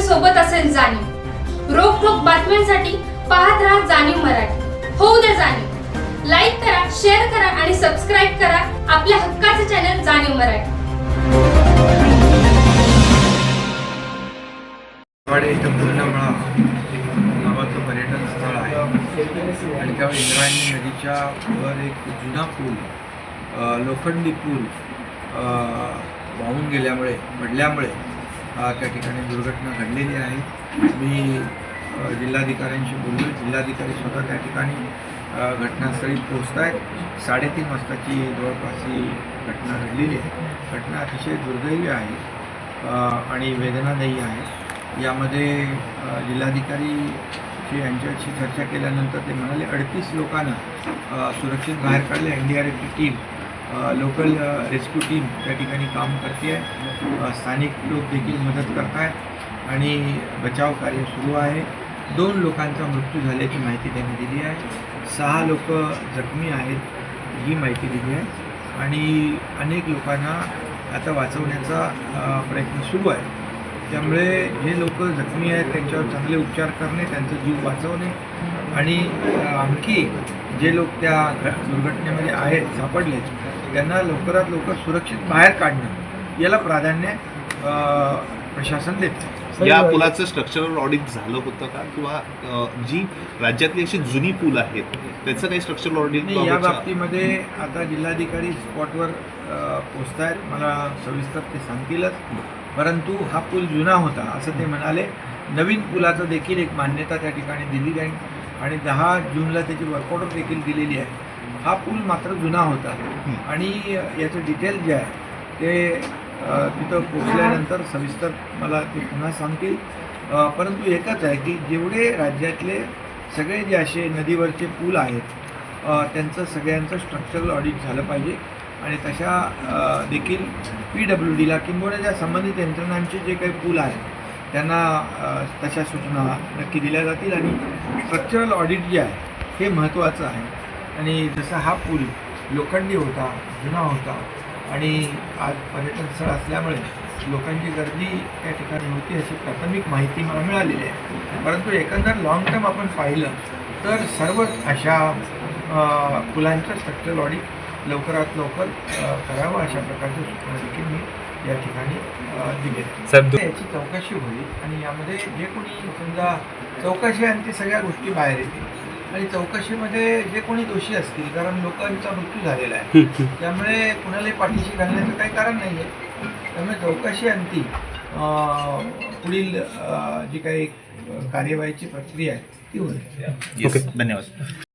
सोबत असेल जाणीव. रोखोक बातम्यांसाठी पाहत राहा जाणीव मराठी. होऊ द्या जाणीव. लाईक करा शेअर करा आणि सबस्क्राईब करा आपल्या हक्काचे चॅनल जाणीव मराठी. इथं पूर्णमळा नावाचं पर्यटन स्थळ आहे. आणि त्यावर इंद्रायणी नदीच्या वर एक जुना पूल लोखंडी पूल वाहून गेल्यामुळे पडल्यामुळे त्या ठिकाणी दुर्घटना घडलेली आहे. मी जिल्हाधिकाऱ्यांशी बोललो. जिल्हाधिकारी स्वतः त्या ठिकाणी घटनास्थळी पोहोचत आहेत साडेतीन वाजताची जवळपास ही घटना घडलेली आहे. घटना अतिशय दुर्दैवी आहे आणि वेदनादायी आहे. यामध्ये जिल्हाधिकारी यांच्याशी चर्चा केल्यानंतर ते म्हणाले अडतीस लोकांना सुरक्षित बाहेर काढले. एन डी आर एफची टीम लोकल रेस्क्यू टीम त्या ठिकाणी काम करते आहे. स्थानिक लोक देखील मदत करत आहेत आणि बचाव कार्य सुरू आहे. दोन लोकांचा मृत्यू झाल्याची माहिती त्यांनी दिली आहे. सहा लोक जखमी आहेत ही माहिती दिली आहे. आणि अनेक लोकांना आता वाचवण्याचा प्रयत्न सुरू आहे. त्यामुळे जे लोक जखमी आहेत त्यांच्यावर चांगले उपचार करणे त्यांचा जीव वाचवणे आणि आणखी जे लोक त्या दुर्घटनेमध्ये आहेत सापडले त्यांना लवकरात लवकर सुरक्षित बाहेर काढणं याला प्राधान्य प्रशासन देते. या पुलाचं स्ट्रक्चरल ऑडिट झालं होतं का? किंवा जी राज्यातली अशी जुनी पूल आहेत त्याचं काही स्ट्रक्चरल ऑडिट नाही या बाबतीमध्ये आता जिल्हाधिकारी स्पॉटवर पोचत आहेत मला सविस्तर ते सांगतीलच. परंतु हा पूल जुना होता असं ते म्हणाले. नवीन पुलाचं देखील एक मान्यता त्या ठिकाणी दिली जाईल. आणि दहा जूनला त्याची वर्कआउट देखील दिलेली आहे. हा पूल मात्र जुना होता. आणि याचं डिटेल जे आहे ते तिथं पोचल्यानंतर सविस्तर मला ते पुन्हा सांगतील. परंतु एकच आहे की जेवढे राज्यातले सगळे जे असे नदीवरचे पूल आहेत त्यांचं सगळ्यांचं स्ट्रक्चरल ऑडिट झालं पाहिजे. आणि तशा देखील पी डब्ल्यू डीला किंबहुना ज्या संबंधित यंत्रणांचे जे काही पूल आहेत त्यांना तशा सूचना नक्की दिल्या जातील. आणि स्ट्रक्चरल ऑडिट जे आहे हे महत्त्वाचं आहे. आणि जसा हा पूल लोखंडी होता जुना होता आणि आज पर्यटन स्थळ असल्यामुळे लोकांची गर्दी त्या ठिकाणी होती अशी प्राथमिक माहिती मला मिळालेली आहे. परंतु एकंदर लॉंग टर्म आपण पाहिलं तर सर्व अशा पुलांचं स्ट्रक्चरल ऑडिट लवकरात लवकर करावं अशा प्रकारच्या सूचना देखील मी या ठिकाणी अ, दिल्या याची चौकशी होईल आणि यामध्ये जे कोणी समजा चौकशी आणि ते सगळ्या गोष्टी बाहेर येतील आणि चौकशीमध्ये जे कोणी दोषी असतील कारण लोकांचा मृत्यू झालेला आहे त्यामुळे कुणालाही पाठीशी घालण्याचं काही कारण नाही आहे त्यामुळे चौकशी अंती अं, पुढील जी काही कार्यवाहीची प्रक्रिया आहे ती होईल. धन्यवाद.